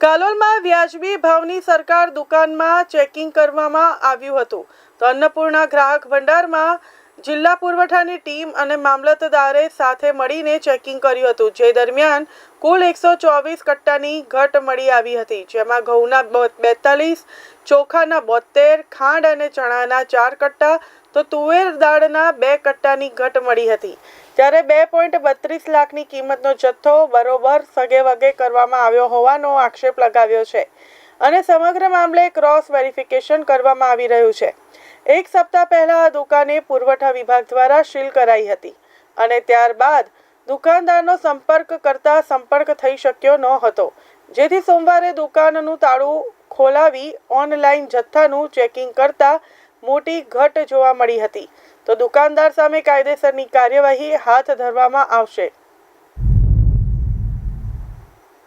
કાલોલમાં વ્યાજબી ભાવની સરકાર દુકાનમાં ચેકિંગ કરવામાં આવ્યું હતું. તો અન્નપૂર્ણા ગ્રાહક ભંડારમાં જિલ્લા પુરવઠાની ટીમ અને મામલતદારે સાથે મળીને ચેકિંગ કર્યું હતું. જે દરમિયાન કુલ એકસો ચોવીસ કટ્ટાની ઘટ મળી આવી હતી, જેમાં ઘઉંના બેતાલીસ, ચોખાના બોતેર ખાંડ અને ચણાના ચાર કટ્ટા, તો તુવેર દાળના બે કટ્ટાની ઘટ મળી હતી. ત્યારે બે પોઈન્ટ બત્રીસ લાખની કિંમતનો જથ્થો બરોબર સગે વગે કરવામાં આવ્યો હોવાનો આક્ષેપ લગાવ્યો છે અને સમગ્ર મામલે ક્રોસ વેરિફિકેશન કરવામાં આવી રહ્યું છે. એક સપ્તાહ પહેલા આ દુકાને પુરવઠા વિભાગ દ્વારા સીલ કરાઈ હતી અને ત્યારબાદ દુકાનદારનો સંપર્ક કરતા સંપર્ક થઈ શક્યો ન હતો. જેથી સોમવારે દુકાનનું તાળું ખોલાવી ઓનલાઈન જથ્થાનું ચેકિંગ કરતા મોટી ઘટ જોવા મળી હતી. તો દુકાનદાર સામે કાયદેસરની કાર્યવાહી હાથ ધરવામાં આવશે.